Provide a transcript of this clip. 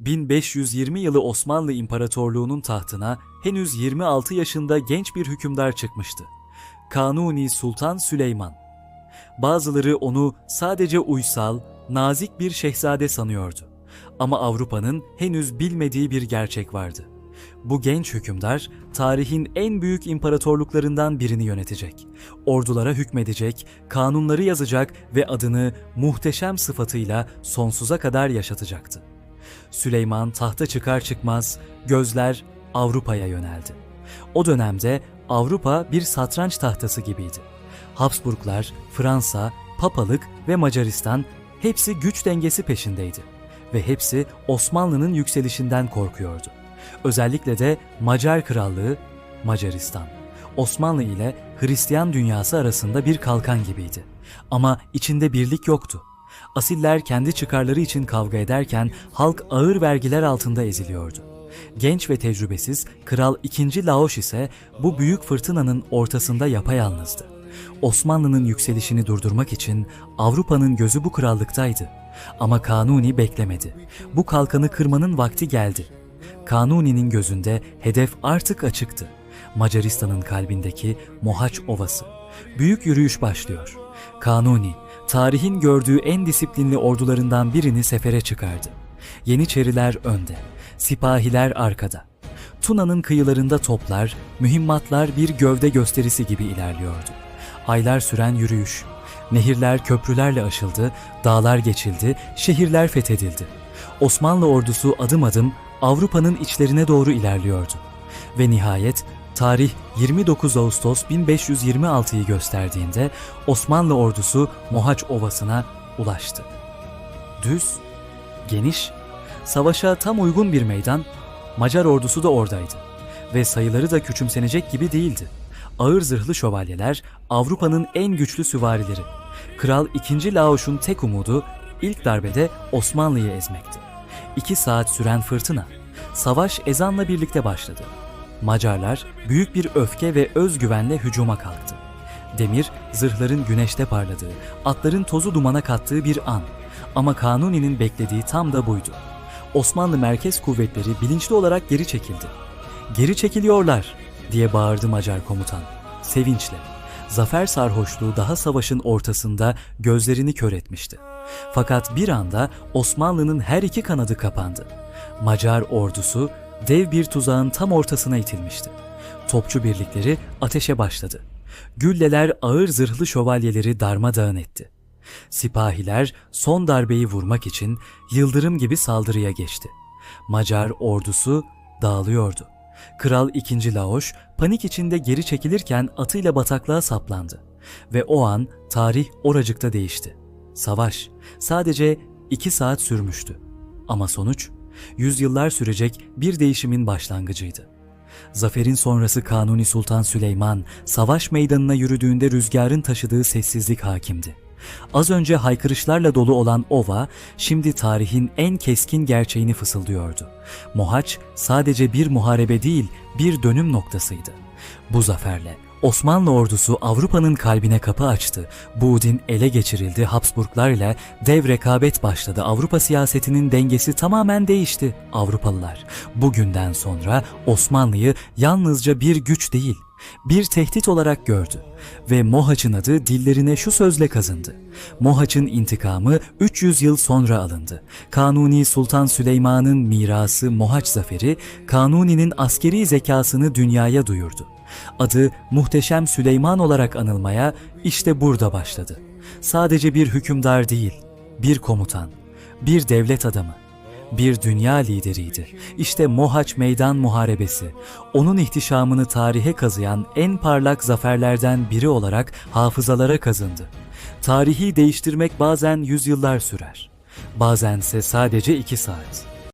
1520 yılı Osmanlı İmparatorluğu'nun tahtına henüz 26 yaşında genç bir hükümdar çıkmıştı. Kanuni Sultan Süleyman. Bazıları onu sadece uysal, nazik bir şehzade sanıyordu. Ama Avrupa'nın henüz bilmediği bir gerçek vardı. Bu genç hükümdar tarihin en büyük imparatorluklarından birini yönetecek. Ordulara hükmedecek, kanunları yazacak ve adını muhteşem sıfatıyla sonsuza kadar yaşatacaktı. Süleyman tahta çıkar çıkmaz gözler Avrupa'ya yöneldi. O dönemde Avrupa bir satranç tahtası gibiydi. Habsburglar, Fransa, Papalık ve Macaristan hepsi güç dengesi peşindeydi ve hepsi Osmanlı'nın yükselişinden korkuyordu. Özellikle de Macar Krallığı, Macaristan, Osmanlı ile Hristiyan dünyası arasında bir kalkan gibiydi. Ama içinde birlik yoktu. Asiller kendi çıkarları için kavga ederken halk ağır vergiler altında eziliyordu. Genç ve tecrübesiz Kral II. Laoş ise bu büyük fırtınanın ortasında yapayalnızdı. Osmanlı'nın yükselişini durdurmak için Avrupa'nın gözü bu krallıktaydı. Ama Kanuni beklemedi. Bu kalkanı kırmanın vakti geldi. Kanuni'nin gözünde hedef artık açıktı. Macaristan'ın kalbindeki Mohaç Ovası. Büyük yürüyüş başlıyor. Kanuni, tarihin gördüğü en disiplinli ordularından birini sefere çıkardı. Yeniçeriler önde, sipahiler arkada. Tuna'nın kıyılarında toplar, mühimmatlar bir gövde gösterisi gibi ilerliyordu. Aylar süren yürüyüş. Nehirler köprülerle aşıldı, dağlar geçildi, şehirler fethedildi. Osmanlı ordusu adım adım Avrupa'nın içlerine doğru ilerliyordu. Ve nihayet tarih 29 Ağustos 1526'yı gösterdiğinde Osmanlı ordusu Mohaç Ovası'na ulaştı. Düz, geniş, savaşa tam uygun bir meydan, Macar ordusu da oradaydı. Ve sayıları da küçümsenecek gibi değildi. Ağır zırhlı şövalyeler Avrupa'nın en güçlü süvarileri. Kral II. Laoş'un tek umudu ilk darbede Osmanlı'yı ezmekti. İki saat süren fırtına, savaş ezanla birlikte başladı. Macarlar büyük bir öfke ve özgüvenle hücuma kalktı. Demir, zırhların güneşte parladığı, atların tozu dumana kattığı bir an. Ama Kanuni'nin beklediği tam da buydu. Osmanlı merkez kuvvetleri bilinçli olarak geri çekildi. Geri çekiliyorlar diye bağırdı Macar komutan. Sevinçle. Zafer sarhoşluğu daha savaşın ortasında gözlerini kör etmişti. Fakat bir anda Osmanlı'nın her iki kanadı kapandı. Macar ordusu dev bir tuzağın tam ortasına itilmişti. Topçu birlikleri ateşe başladı. Gülleler ağır zırhlı şövalyeleri darmadağın etti. Sipahiler son darbeyi vurmak için yıldırım gibi saldırıya geçti. Macar ordusu dağılıyordu. Kral II. Laoş panik içinde geri çekilirken atıyla bataklığa saplandı. Ve o an tarih oracıkta değişti. Savaş sadece iki saat sürmüştü. Ama sonuç yüzyıllar sürecek bir değişimin başlangıcıydı. Zaferin sonrası Kanuni Sultan Süleyman savaş meydanına yürüdüğünde rüzgarın taşıdığı sessizlik hakimdi. Az önce haykırışlarla dolu olan ova, şimdi tarihin en keskin gerçeğini fısıldıyordu. Mohaç sadece bir muharebe değil, bir dönüm noktasıydı. Bu zaferle Osmanlı ordusu Avrupa'nın kalbine kapı açtı. Budin ele geçirildi, Habsburglar ile dev rekabet başladı. Avrupa siyasetinin dengesi tamamen değişti. Avrupalılar bugünden sonra Osmanlı'yı yalnızca bir güç değil, bir tehdit olarak gördü ve Mohaç'ın adı dillerine şu sözle kazındı. Mohaç'ın intikamı 300 yıl sonra alındı. Kanuni Sultan Süleyman'ın mirası Mohaç zaferi, Kanuni'nin askeri zekasını dünyaya duyurdu. Adı Muhteşem Süleyman olarak anılmaya işte burada başladı. Sadece bir hükümdar değil, bir komutan, bir devlet adamı bir dünya lideriydi. İşte Mohaç Meydan Muharebesi, onun ihtişamını tarihe kazıyan en parlak zaferlerden biri olarak hafızalara kazındı. Tarihi değiştirmek bazen yüzyıllar sürer, bazense sadece iki saat.